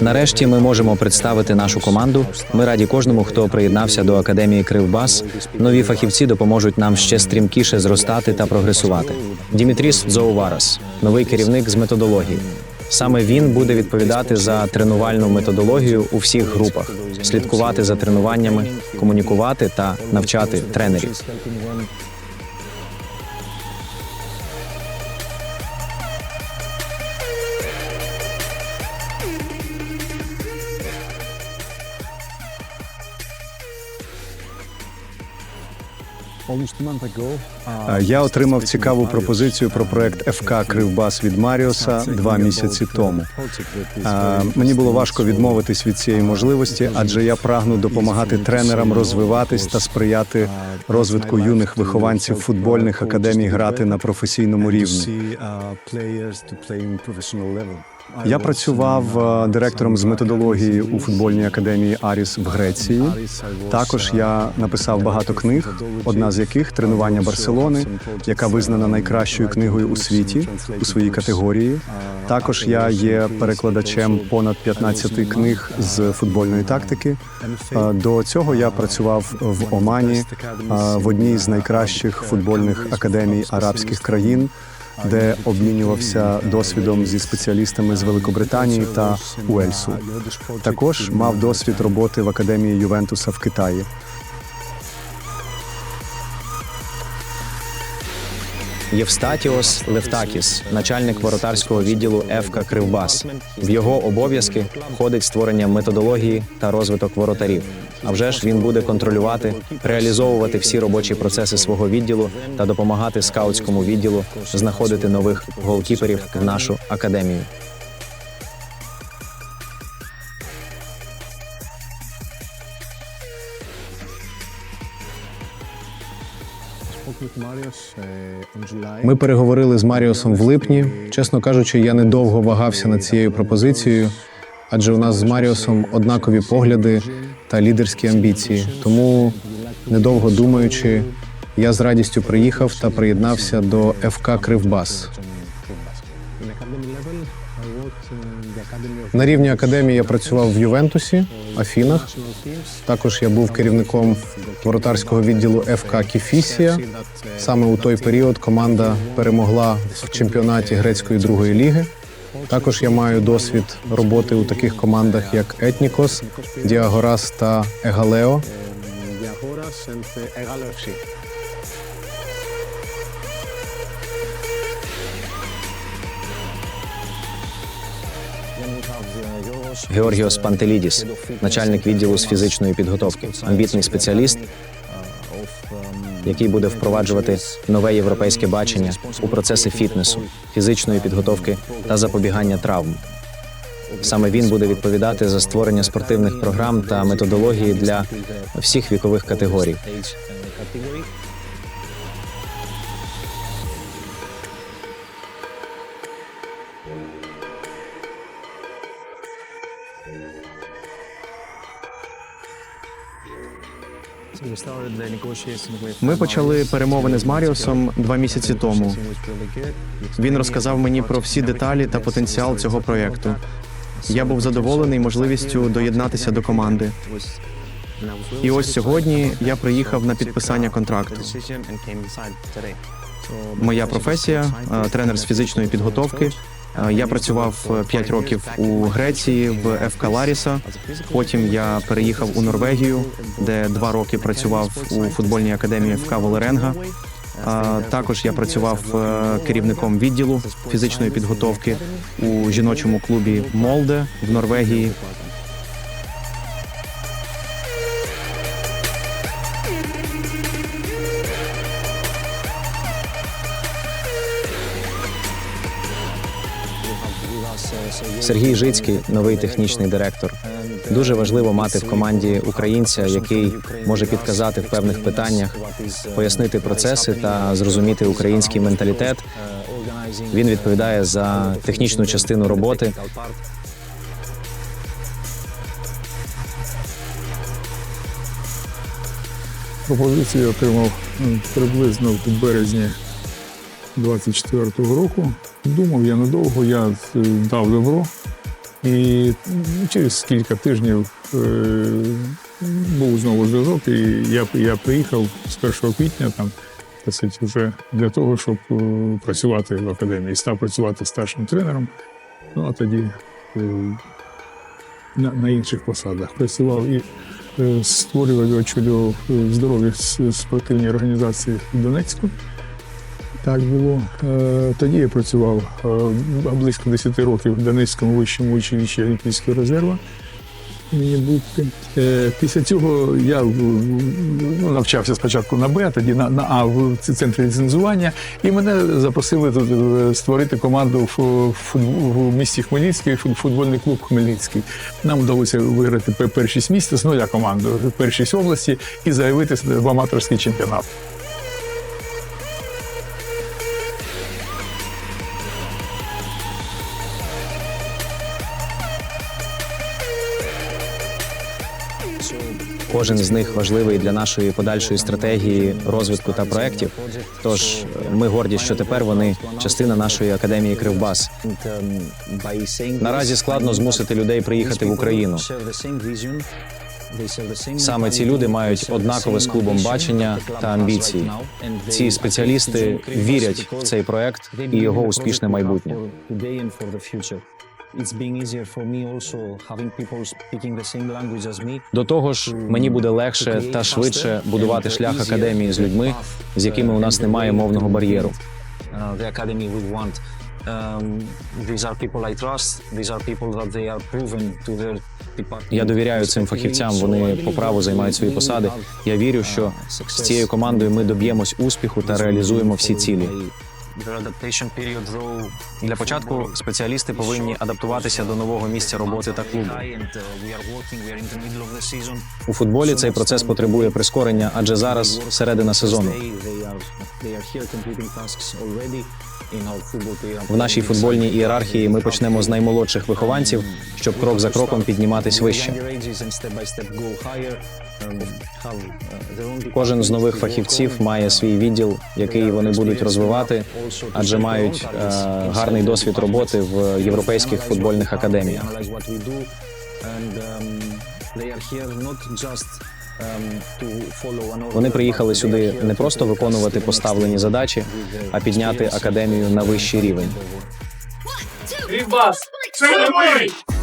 Нарешті ми можемо представити нашу команду. Ми раді кожному, хто приєднався до академії Кривбас. Нові фахівці допоможуть нам ще стрімкіше зростати та прогресувати. Дімітріс Дзоуварас, новий керівник з методології. Саме він буде відповідати за тренувальну методологію у всіх групах, слідкувати за тренуваннями, комунікувати та навчати тренерів. Я отримав цікаву пропозицію про проект ФК Кривбас від Маріоса два місяці тому. Мені було важко відмовитись від цієї можливості, адже я прагну допомагати тренерам розвиватись та сприяти розвитку юних вихованців футбольних академій грати на професійному рівні. Я працював е, директором з методології у футбольній академії Аріс в Греції. Також я написав багато книг, одна з яких тренування Барселони, яка визнана найкращою книгою у світі у своїй категорії. Також я є перекладачем понад 15 книг з футбольної тактики. Е, До цього я працював в Омані е, в одній з найкращих футбольних академій арабських країн де обмінювався досвідом зі спеціалістами з Великобританії та Уельсу. Також мав досвід роботи в академії Ювентуса в Китаї. Євстатіос Левтакіс, начальник воротарського відділу ФК Кривбас. В його обов'язки входить створення методології та розвиток воротарів. А вже ж він буде контролювати, реалізовувати всі робочі процеси свого відділу та допомагати скаутському відділу знаходити нових голкіперів в нашу академію. Ми переговорили з Маріосом в липні. Чесно кажучи, я недовго вагався над цією пропозицією, адже у нас з Маріосом однакові погляди та лідерські амбіції. Тому, недовго думаючи, я з радістю приїхав та приєднався до ФК Кривбас. На рівні академії я працював в Ювентусі, Афінах. Також я був керівником воротарського відділу ФК Кіфісія. Саме у той період команда перемогла в чемпіонаті грецької другої ліги. Також я маю досвід роботи у таких командах, як Етнікос, Діагорас та Егалео. Георгіос Пантелідіс, начальник відділу з фізичної підготовки, амбітний спеціаліст, який буде впроваджувати нове європейське бачення у процеси фітнесу, фізичної підготовки та запобігання травм. Саме він буде відповідати за створення спортивних програм та методології для всіх вікових категорій. Ми почали перемовини з Маріосом два місяці тому. Він розказав мені про всі деталі та потенціал цього проєкту. Я був задоволений можливістю доєднатися до команди. І ось сьогодні я приїхав на підписання контракту. Моя професія е, тренер з фізичної підготовки. Е, Я працював 5 років у Греції в ФК Ларіса. Потім я переїхав у Норвегію, де два роки працював у футбольній академії ФК Волеренга. Також я працював е, керівником відділу фізичної підготовки у жіночому клубі Молде в Норвегії. Сергій Жицький, новий технічний директор. Дуже важливо мати в команді українця, який може підказати в певних питаннях, пояснити процеси та зрозуміти український менталітет. Він відповідає за технічну частину роботи. Пропозицію отримав приблизно в березні 24-го року. Думав я недовго, я е, дав добро І через кілька тижнів е, був знову зв'язок, і я, я приїхав з 1 квітня там, сказати, вже для того, щоб е, працювати в академії. Став працювати старшим тренером. Ну а тоді на, на інших посадах працював і створював очолював здорові спортивні організації в Донецьку. Так було. Е, Тоді я працював е, близько 10 років в Донецькому вищому училищі Олімпійського резерву імені Будки. Е, Після цього я ну, навчався спочатку на Б, а тоді на, на А в центрі ліцензування, і мене запросили тут створити команду в, футб- в місті Хмельницький, фут- футбольний клуб Хмельницький. Нам вдалося виграти першість міста з нуля команду, першість області і заявити себе в аматорський чемпіонат. Кожен з них важливий для нашої подальшої стратегії розвитку та проєктів. Тож е, ми горді, що тепер вони частина нашої академії Кривбас. Наразі складно змусити людей приїхати в Україну. Саме ці люди мають однакове з клубом бачення та амбіції. Ці спеціалісти вірять в цей проект і його успішне майбутнє. It's being easier for me also having people speaking the same language as me. До того ж, мені буде легше та швидше будувати шлях академії з людьми, з якими у нас немає мовного бар'єру. Uh, the academy we want. Um, these are people I trust. These are people that they are proven to their department. Я довіряю цим фахівцям. Вони по праву займають свої посади. Я вірю, що з цією командою ми доб'ємось успіху та реалізуємо всі цілі. Для початку спеціалісти повинні адаптуватися до нового місця роботи та клубу. У футболі цей процес потребує прискорення, адже зараз середина сезону. В нашій футбольній ієрархії ми почнемо з наймолодших вихованців, щоб крок за кроком підніматись вище. Кожен з нових фахівців має свій відділ, який вони будуть розвивати, адже мають е, гарний досвід роботи в європейських футбольних академіях. Вони приїхали сюди не просто виконувати поставлені задачі, а підняти академію на вищий рівень. Це ми!